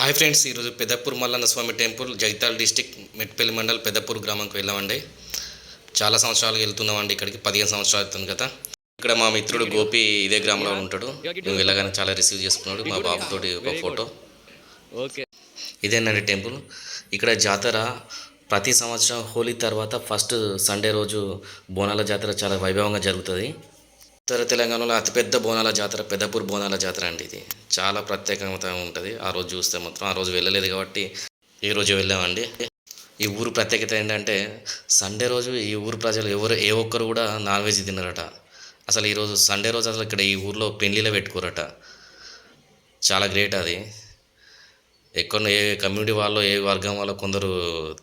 Hi friends ఈరోజు Peddapur Mallanna Swamy temple Jagtial district Metpally mandal Peddapur గ్రామంకి వెళ్ళామండి. చాలా సంవత్సరాలు వెళ్తున్నామండి ఇక్కడికి పదిహేను సంవత్సరాలు అవుతుంది కదా. ఇక్కడ మా మిత్రుడు గోపి ఇదే గ్రామంలో ఉంటాడు. మేము వెళ్ళగానే చాలా రిసీవ్ చేసుకున్నాడు మా బాబుతోటి ఒక ఫోటో. ఓకే ఇదేనండి టెంపుల్. ఇక్కడ జాతర ప్రతి సంవత్సరం హోలీ తర్వాత ఫస్ట్ సండే రోజు బోనాల జాతర చాలా వైభవంగా జరుగుతుంది. ఉత్తర తెలంగాణలో అతిపెద్ద బోనాల జాతర పెద్దపూర్ బోనాల జాతర అండి ఇది. చాలా ప్రత్యేకత ఉంటుంది. ఆ రోజు చూస్తే మాత్రం ఆ రోజు వెళ్ళలేదు కాబట్టి ఈ రోజు వెళ్ళామండి. ఈ ఊరు ప్రత్యేకత ఏంటంటే సండే రోజు ఈ ఊరు ప్రజలు ఎవరు ఏ ఒక్కరు కూడా నాన్ వెజ్ తినరట. అసలు ఈరోజు సండే రోజు అసలు ఇక్కడ ఈ ఊర్లో పెళ్ళిలో పెట్టుకోరట. చాలా గ్రేట్ అది. ఎక్కడ ఏ కమ్యూనిటీ వాళ్ళు ఏ వర్గం వాళ్ళు కొందరు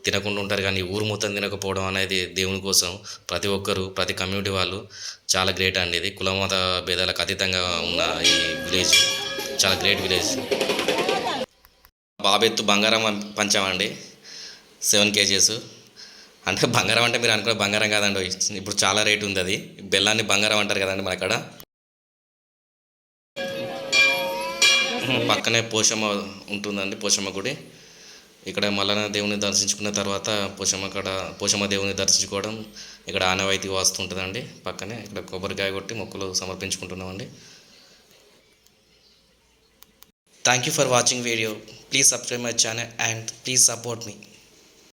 తినకుండా ఉంటారు కానీ ఊరు మొత్తం తినకపోవడం అనేది దేవుని కోసం ప్రతి ఒక్కరు ప్రతి కమ్యూనిటీ వాళ్ళు చాలా గ్రేట్ అండి ఇది. కులమత భేదాలకు అతీతంగా ఉన్న ఈ విలేజ్. చాలా గ్రేట్ విలేజ్. బాబెత్తు బంగారం పంచామండి. Seven kgs. అంటే బంగారం అంటే మీరు అనుకునే బంగారం కాదండి. ఇప్పుడు చాలా రేట్ ఉంది అది. బెల్లాన్ని బంగారం అంటారు కదండి మన అక్కడ పక్కనే పోషమ్మ ఉంటుందండి పోషమ్మ గుడి. ఇక్కడ మల్లన దేవుని దర్శించుకున్న తర్వాత పోషమ్మ కాడ పోషమ్మ దేవుని దర్శించుకోవడం ఇక్కడ ఆనవాయితీ వస్తుంటుందండి పక్కనే ఇక్కడ కొబ్బరికాయ కొట్టి మొక్కలు సమర్పించుకుంటున్నామండి. Thank you for watching video. Please subscribe my channel and please support me.